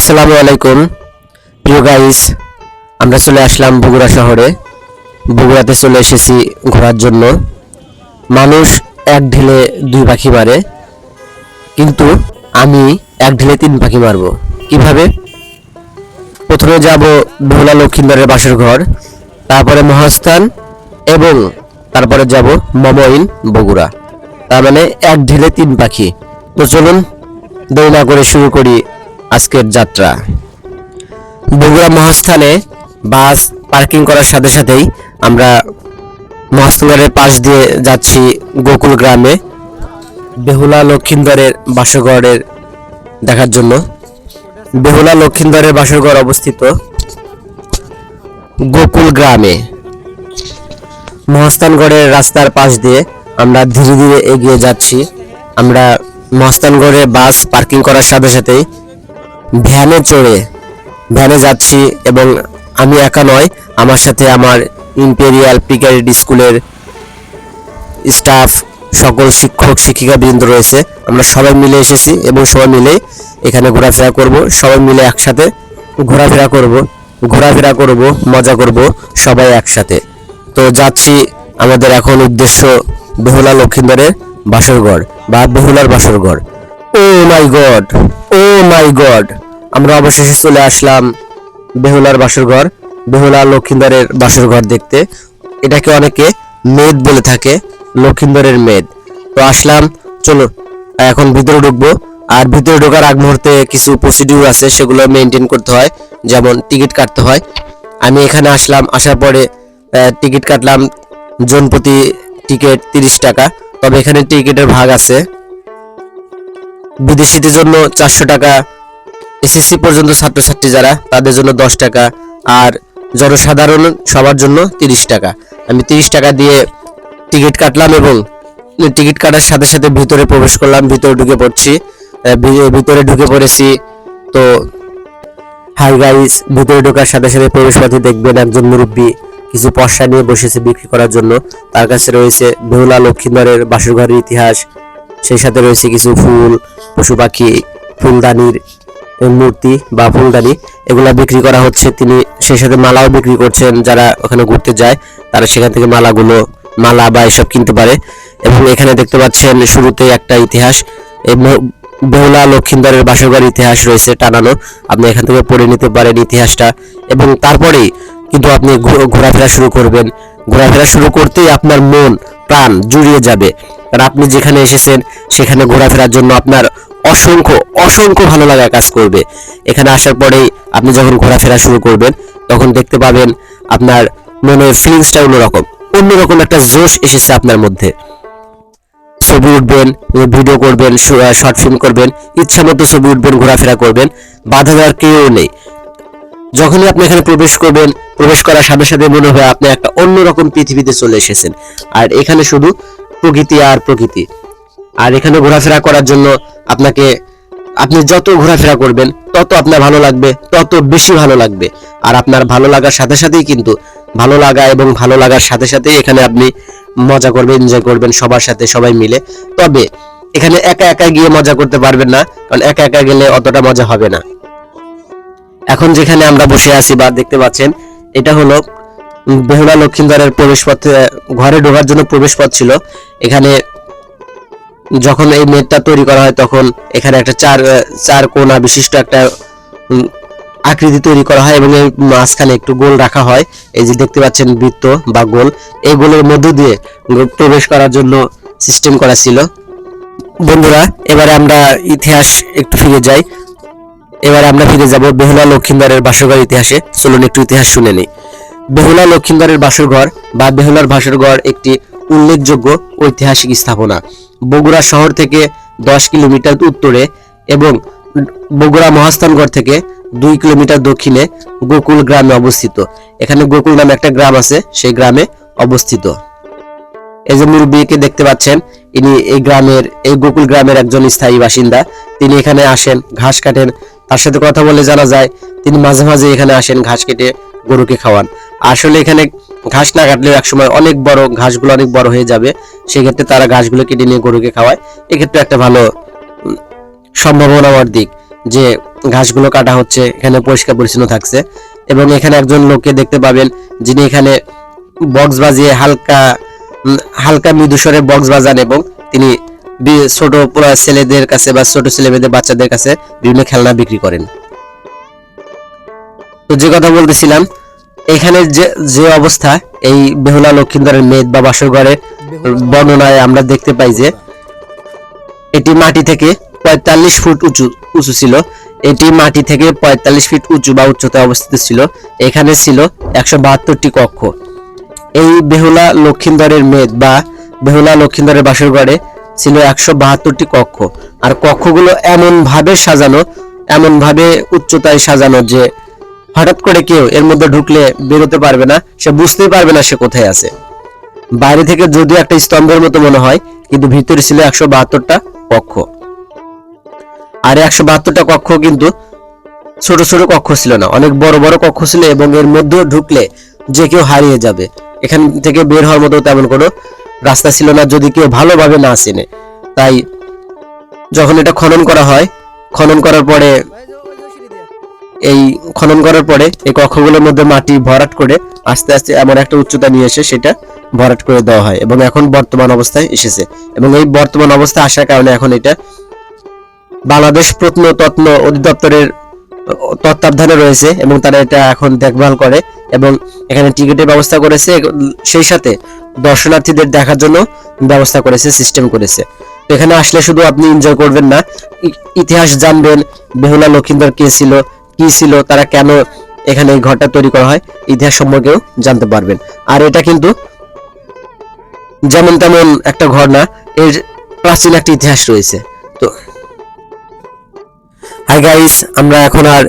আসসালামু আলাইকুম। প্রিয় গাইস আমরা চলে আসলাম বগুড়া শহরে। বগুড়াতে চলে এসেছি ঘোরার জন্য। মানুষ এক ঢেলে দুই পাখি মারে, কিন্তু আমি এক ঢেলে তিন পাখি মারবো। কীভাবে? প্রথমে যাব ভোলা লক্ষিন্দরের বাসের ঘর, তারপরে মহাস্থান, এবং তারপরে যাব মমইন বগুড়া। তার মানে এক ঢেলে তিন পাখি। তো চলুন না করে শুরু করি আজকের যাত্রা। বগুড়া মহাস্থানে বাস পার্কিং করার সাথে সাথেই আমরা মহাস্থানের পাশ দিয়ে যাচ্ছি গোকুল গ্রামে, বেহুলা লক্ষিন্দরের বাসগড়ের দেখার জন্য। বেহুলা লক্ষিন্দরের বাসরঘর অবস্থিত গোকুল গ্রামে। মহাস্থানগড়ের রাস্তার পাশ দিয়ে আমরা ধীরে ধীরে এগিয়ে যাচ্ছি। আমরা মহাস্থানগড়ে বাস পার্কিং করার সাথে সাথেই ভ্যানে চড়ে ভ্যানে যাচ্ছি এবং আমি একা নয়, আমার সাথে আমার ইম্পেরিয়াল পিকারিড স্কুলের স্টাফ সকল শিক্ষক শিক্ষিকা বৃন্দ রয়েছে। আমরা সবাই মিলে এসেছি এবং সবাই মিলে এখানে ঘোরাফেরা করব। সবাই মিলে একসাথে ঘোরাফেরা করব ঘোরাফেরা করব, মজা করব সবাই একসাথে। তো যাচ্ছি আমাদের এখন উদ্দেশ্য বেহুলা লক্ষিন্দরের বাসরগড় বা বেহুলার বাসরগড় ও মাই গড, ও মাই গড। আমরা অবশেষে চলে আসলাম বেহুলার বাসরঘর বেহুলা লক্ষিন্দরের বাসরঘর দেখতে। এটাকে অনেকে মেদ বলে থাকে, লক্ষিন্দরের মেদ। তো আসলাম, চলো, এখন ভিতরে ঢুকবো। আর ভিতরে ঢোকার আগ মুহূর্তে কিছু প্রসিডিউর আছে, সেগুলো মেনটেন করতে হয়। যেমন টিকিট কাটতে হয়। আমি এখানে আসলাম, আসার পরে টিকিট কাটলাম জন প্রতি টিকিট তিরিশ টাকা। তবে এখানে টিকিটের ভাগ আছে। বিদেশিদের জন্য চারশো টাকা এসএসসি পর্যন্ত ছাত্রছাত্রী যারা, তাদের জন্য দশ টাকা আর জনসাধারণ সবার জন্য তিরিশ টাকা। আমি তিরিশ টাকা দিয়ে টিকিট কাটলাম এবং টিকিট কাটার সাথে সাথে ভিতরে প্রবেশ করলাম, ভিতরে ঢুকে পড়ছি। ভিতরে ঢুকে পড়েছি। তো, হাই গাইস, ভিতরে ঢোকার সাথে সাথে প্রবেশপথে দেখবেন একজন মুরব্বী কিছু পয়সা নিয়ে বসেছে বিক্রি করার জন্য। তার কাছে রয়েছে বেহুলা লক্ষিন্দরের বাসরঘরের ইতিহাস। সেই সাথে রয়েছে কিছু ফুল, পশু পাখি, ফুলদানির মূর্তি বা ফুলদানি এগুলা বিক্রি করা হচ্ছে। তিনি সেই সাথে মালাও বিক্রি করছেন। যারা ওখানে ঘুরতে যায়, তারা সেখান থেকে মালাগুলো, মালা বা এসব কিনতে পারে। এবং এখানে দেখতে পাচ্ছেন শুরুতে একটা ইতিহাস। বেহুলা লক্ষিন্দরের বাসরঘর ইতিহাস রয়েছে টানানো। আপনি এখান থেকে পড়ে নিতে পারেন ইতিহাসটা। এবং তারপরেই কিন্তু আপনি ঘোরাফেরা শুরু করবেন। ঘোরাফেরা শুরু করতেই আপনার মন, প্রাণ জুড়িয়ে যাবে। কারণ আপনি যেখানে এসেছেন, সেখানে ঘোরাফেরার জন্য আপনার অসংখ্য অসংখ্য ভালো লাগা কাজ করবে। এখানে আসার পরেই আপনি যখন ঘোরাফেরা শুরু করবেন, তখন দেখতে পাবেন আপনার মনের ফিলিংসটা অন্যরকম অন্যরকম একটা জোশ এসেছে আপনার মধ্যে। ছবি উঠবেন ভিডিও করবেন শর্ট ফিল্ম করবেন, ইচ্ছা মতো ছবি উঠবেন, ঘোরাফেরা করবেন, বাধা দেওয়ার কেউ নেই। যখনই আপনি এখানে প্রবেশ করবেন, প্রবেশ করার সাথে সাথে মনে হয় আপনি একটা অন্যরকম পৃথিবীতে চলে এসেছেন। আর এখানে শুধু প্রকৃতি আর প্রকৃতি। আর এখানে ঘোরাফেরা করার জন্য আপনাকে, আপনি যত ঘোরাফেরা করবেন, তত আপনার ভালো লাগবে, তত বেশি ভালো লাগবে। আর আপনার ভালো লাগার সাথে সাথেই কিন্তু, ভালো লাগা এবং ভালো লাগার সাথে সাথেই এখানে আপনি মজা করবেন এনজয় করবেন সবার সাথে, সবাই মিলে। তবে, এখানে একা একা গিয়ে মজা করতে পারবেন না, কারণ একা একা গেলে অতটা মজা হবে না। এখন যেখানে আমরা বসে আছি বা দেখতে পাচ্ছেন, এটা হলো বেহুলা লক্ষিন্দরের প্রবেশ ঘরে ঢোকার জন্য প্রবেশপথ ছিল। এখানে যখন এই নেটটা তৈরি করা হয়, তখন এখানে একটা চার চার কোণা বিশিষ্ট একটা আকৃতি তৈরি করা হয় এবং এর মাঝখানে একটু গোল রাখা হয়। এই যে দেখতে পাচ্ছেন বৃত্ত বা গোল, এই গোলের মধ্য দিয়ে প্রবেশ করার জন্য সিস্টেম করা ছিল। বন্ধুরা, এবারে আমরা ইতিহাস একটু ফিরে যাই। এবারে আমরা ফিরে যাব বেহুলা লক্ষিন্দরের বাসরঘর ইতিহাসে। চলুন একটু ইতিহাস শুনে নিই। বেহুলা লক্ষিন্দরের বাসরঘর বা বেহুলার বাসরঘর একটি উল্লেখযোগ্য ঐতিহাসিক স্থাপনা। বগুড়া শহর থেকে দশ কিলোমিটার উত্তরে এবং বগুড়া মহাস্থানগড় থেকে দুই কিলোমিটার দক্ষিণে গোকুল গ্রামে অবস্থিত। এখানে গোকুল নামে একটা গ্রাম আছে, সেই গ্রামে অবস্থিত। এই যে মুরব্বীকে দেখতে পাচ্ছেন, ইনি এই গ্রামের, এই গোকুল গ্রামের একজন স্থায়ী বাসিন্দা। তিনি এখানে আসেন, ঘাস কাটেন, তার সাথে কথা বলে জানা যায়, তিনি মাঝে মাঝে এখানে আসেন, ঘাস কেটে গরুকে খাওয়ান। আসলে এখানে ঘাস না কাটলেও একসময় অনেক বড় ঘাসগুলো অনেক বড় হয়ে যাবে। সেক্ষেত্রে তারা ঘাসগুলো কেটে নিয়ে গরুকে খাওয়ায়। এক্ষেত্রে একটা ভালো সম্ভাবনার দিক যে ঘাসগুলো কাটা হচ্ছে, এখানে পরিষ্কার পরিচ্ছন্ন থাকছে। এবং এখানে একজন লোককে দেখতে পাবেন যিনি এখানে বক্স বাজিয়ে হালকা হালকা মৃদুস্বরে বক্স বাজান এবং তিনি ছোট ছেলেদের কাছে বা ছোট ছেলে মেয়েদের বাচ্চাদের কাছে বিভিন্ন খেলনা বিক্রি করেন। তো যে কথা বলতেছিলাম এখানে যে যে অবস্থা, এই বেহুলা লক্ষিন্দরের মেদ বা বাসর ঘরে বর্ণনায় আমরা দেখতে পাই যে, এটি মাটি থেকে পঁয়তাল্লিশ ফুট উঁচু উঁচু ছিল। এটি মাটি থেকে পঁয়তাল্লিশ ফিট উঁচু বা উচ্চতায় অবস্থিত ছিল। এখানে ছিল একশো বাহাত্তরটি কক্ষ। এই বেহুলা লক্ষিন্দরের মেদ বা বেহুলা লক্ষিন্দরের বাসর ঘরে ছিল একশো বাহাত্তরটি কক্ষ। আর কক্ষগুলো এমন ভাবে সাজানো, এমনভাবে উচ্চতায় সাজানো যে হঠাৎ করে কেউ এর মধ্যে ঢুকলে বেরোতে পারবে না, সে বুঝতেই পারবে না সে কোথায় আছে। বাইরে থেকে যদিও একটা স্তম্ভের মতো মনে হয়, কিন্তু ভিতরে ছিল একশো বাহাত্তরটা কক্ষ। আর একশো বাহাত্তরটা কক্ষ কিন্তু ছোট ছোট কক্ষ ছিল না, অনেক বড় বড় কক্ষ ছিল এবং এর মধ্যেও ঢুকলে যে কেউ হারিয়ে যাবে। এখান থেকে বের হওয়ার মতো তেমন কোনো রাস্তা ছিল না, যদি কেউ ভালোভাবে না চেনে। তাই যখন এটা খনন করা হয়, খনন করার পরে এই খনন করার পরে এই কক্ষগুলোর মধ্যে মাটি ভরাট করে আস্তে আস্তে এমন একটা উচ্চতা নিয়ে এসে সেটা ভরাট করে দেওয়া হয় এবং এখন বর্তমান অবস্থায় এসেছে। এবং এই বর্তমান অবস্থায় আসার কারণে এখন এটা বাংলাদেশ প্রত্নতত্ন অধিদপ্তরের তত্ত্বাবধানে রয়েছে এবং তারা এটা এখন দেখভাল করে এবং এখানে টিকিটের ব্যবস্থা করেছে, সেই সাথে দর্শনার্থীদের দেখার জন্য ব্যবস্থা করেছে সিস্টেম করেছে। এখানে আসলে শুধু আপনি এনজয় করবেন না ইতিহাস জানবেন। বেহুলা, লক্ষিন্দর কে ছিল? কি ছিল, তারা কেন এখানে এই ঘরটা তৈরি করা হয়, ইতিহাস সম্পর্কেও জানতে পারবেন। আর এটা কিন্তু যেমন তেমন একটা ঘর না, এর প্রাচীন একটা ইতিহাস রয়েছে। তো হাই গাইস আমরা এখন আর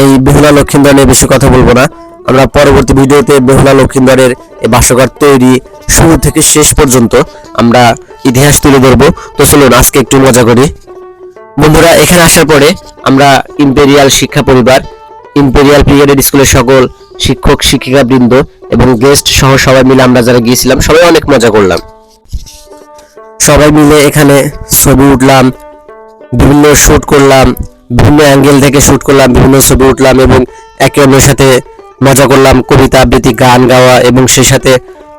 এই বেহুলা লক্ষিন্দর নিয়ে বেশি কথা বলব না। আমরা পরবর্তী ভিডিওতে বেহুলা লক্ষিন্দরের এই বাসঘর তৈরি শুরু থেকে শেষ পর্যন্ত আমরা ইতিহাস তুলে ধরবো। তো চলুন, আজকে একটু মজা করি। বন্ধুরা, এখানে আসার পরে আমরা ইম্পেরিয়াল শিক্ষা পরিবার ইম্পেরিয়াল পিরিয়ডের স্কুলের সকল শিক্ষক শিক্ষিকা বৃন্দ এবং গেস্ট সহ সবাই মিলে আমরা যারা গিয়েছিলাম, সবাই অনেক মজা করলাম। সবাই মিলে এখানে ছবি উঠলাম, বিভিন্ন শুট করলাম, বিভিন্ন অ্যাঙ্গেল থেকে শুট করলাম, বিভিন্ন ছবি উঠলাম এবং একে অন্যের সাথে মজা করলাম, কবিতা, আবৃত্তি, গান গাওয়া এবং সেই সাথে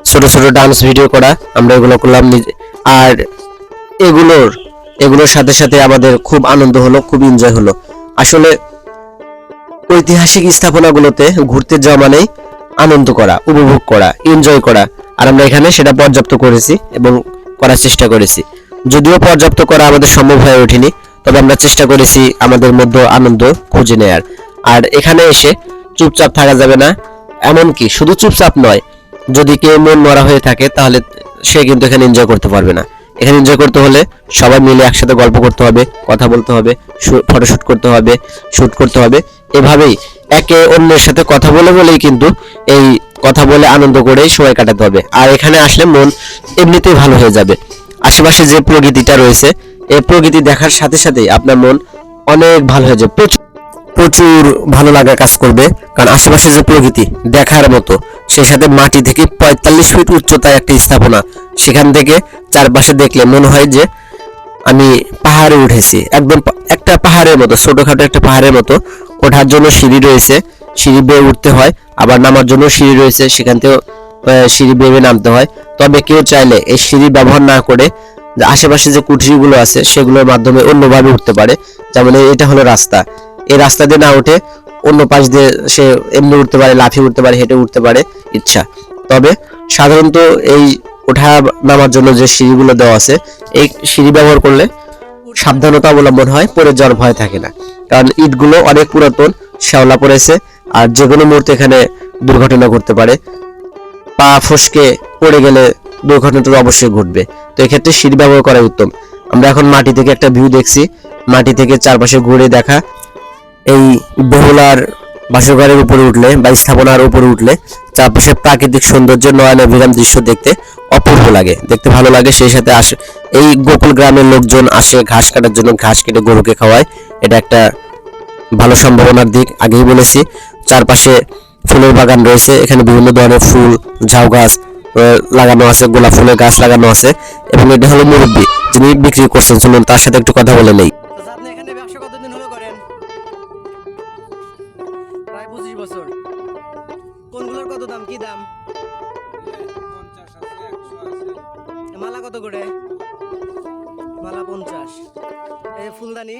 ছোট ছোট ডান্স ভিডিও করা, আমরা এগুলো করলাম আর এগুলোর এগুলোর সাথে সাথে আমাদের খুব আনন্দ হলো, খুব এনজয় হলো। আসলে ঐতিহাসিক স্থাপনাগুলোতে ঘুরতে যাওয়া মানেই আনন্দ করা, উপভোগ করা এনজয় করা। আর আমরা এখানে সেটা পর্যাপ্ত করেছি এবং করার চেষ্টা করেছি। যদিও পর্যাপ্ত করা আমাদের সম্ভব হয়ে ওঠেনি, তবে আমরা চেষ্টা করেছি আমাদের মধ্যে আনন্দ খুঁজে নেয়ার। আর এখানে এসে চুপচাপ থাকা যাবে না, এমনকি শুধু চুপচাপ নয়, যদি কেউ মন মরা হয়ে থাকে, তাহলে সে কিন্তু এখানে এনজয় করতে পারবে না। এখানে এনজয় করতে হলে সবাই মিলে একসাথে গল্প করতে হবে, কথা বলতে হবে ফটোশুট করতে হবে শুট করতে হবে। এভাবেই একে অন্যের সাথে কথা বলে বলেই কিন্তু এই কথা বলে আনন্দ করেই সময় কাটাতে হবে। আর এখানে আসলে মন এমনিতেই ভালো হয়ে যাবে। আশেপাশে যে প্রকৃতিটা রয়েছে, এই প্রকৃতি দেখার সাথে সাথেই আপনার মন অনেক ভালো হয়ে যাবে। প্রচুর ভালো লাগা কাজ করবে। কারণ আশেপাশে যে প্রকৃতি দেখার মতো সেই সাথে মাটি থেকে পঁয়তাল্লিশ ফিট উচ্চতায় একটা স্থাপনা। সেখান থেকে চারপাশে দেখলে মনে হয় যে আমি পাহাড়ে উঠেছি। একদম একটা পাহাড়ের মতো, ছোটখাটো একটা পাহাড়ের মতো। ওঠার জন্য সিঁড়ি রয়েছে, সিঁড়ি বেয়ে উঠতে হয়, আবার নামার জন্য সিঁড়ি রয়েছে, সেখান থেকেও সিঁড়ি বেয়ে নামতে হয়। তবে কেউ চাইলে এই সিঁড়ি ব্যবহার না করে আশেপাশে যে কুঠিরগুলো আছে, সেগুলোর মাধ্যমে অন্যভাবে উঠতে পারে। যেমন এটা হলো রাস্তা। এই রাস্তা দিয়ে না উঠে অন্য পাশ দিয়ে সে এমনি উঠতে পারে, লাফিয়ে উঠতে পারে, হেঁটে উঠতে পারে, ইচ্ছা। তবে সাধারণত এই ওঠা নামার জন্য যে সিঁড়িগুলো দেওয়া আছে, এই সিঁড়ি ব্যবহার করলে সাবধানতা অবলম্বন হয় পরে যাওয়ার ভয় থাকে না। কারণ ইটগুলো অনেক পুরাতন, শ্যাওলা পড়েছে আর যে কোনো মুহূর্তে এখানে দুর্ঘটনা ঘটতে পারে। পা ফসকে পড়ে গেলে দুর্ঘটনাটা অবশ্যই ঘটবে। তো এক্ষেত্রে সিঁড়ি ব্যবহার করা উত্তম। আমরা এখন মাটি থেকে একটা ভিউ দেখছি। মাটি থেকে চারপাশে ঘুরে দেখা। এই বেহুলার বাসঘরের উপরে উঠলে বা স্থাপনার উপরে উঠলে চারপাশে প্রাকৃতিক সৌন্দর্য নয়ন অভিরাম দৃশ্য দেখতে অপূর্ব লাগে। দেখতে ভালো লাগে সেই সাথে আসে এই গোকুল গ্রামের লোকজন আসে, ঘাস কাটার জন্য ঘাস কেটে গরুকে খাওয়ায়। এটা একটা ভালো সম্ভাবনার দিক, আগেই বলেছি। চারপাশে ফুলের বাগান রয়েছে, এখানে বিভিন্ন ধরনের ফুল, ঝাউ গাছ লাগানো আছে, গোলাপ ফুলের গাছ লাগানো আছে এবং এটা হলো মুরব্বী যিনি বিক্রি করছেন। চলুন তার সাথে একটু কথা বলে নেই। আপনি এখানে ব্যবসা কতদিন হলো করেন? বছর। কোনগুলোর কত দাম? কি দাম? মালা কত করে? মালা পঞ্চাশ। ফুলদানি?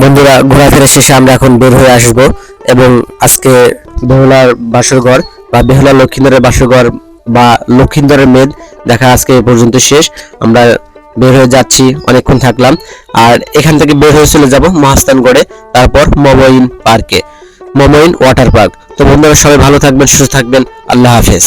বন্ধুরা, ঘোরাফেরা শেষে আমরা এখন বের হয়ে আসব এবং আজকে বেহুলার বাসরঘর বা বেহুলা লক্ষ্মীন্দরের বাসরঘর বা লক্ষ্মীন্দরের মেদ দেখা আজকে এ পর্যন্ত শেষ। আমরা বের হয়ে যাচ্ছি, অনেকক্ষণ থাকলাম। আর এখান থেকে বের হয়ে চলে যাব মহাস্থানগড়ে তারপর মমইন পার্কে, মমইন ওয়াটার পার্ক। তো বন্ধুরা, সবাই ভালো থাকবেন, সুস্থ থাকবেন। আল্লাহ হাফেজ।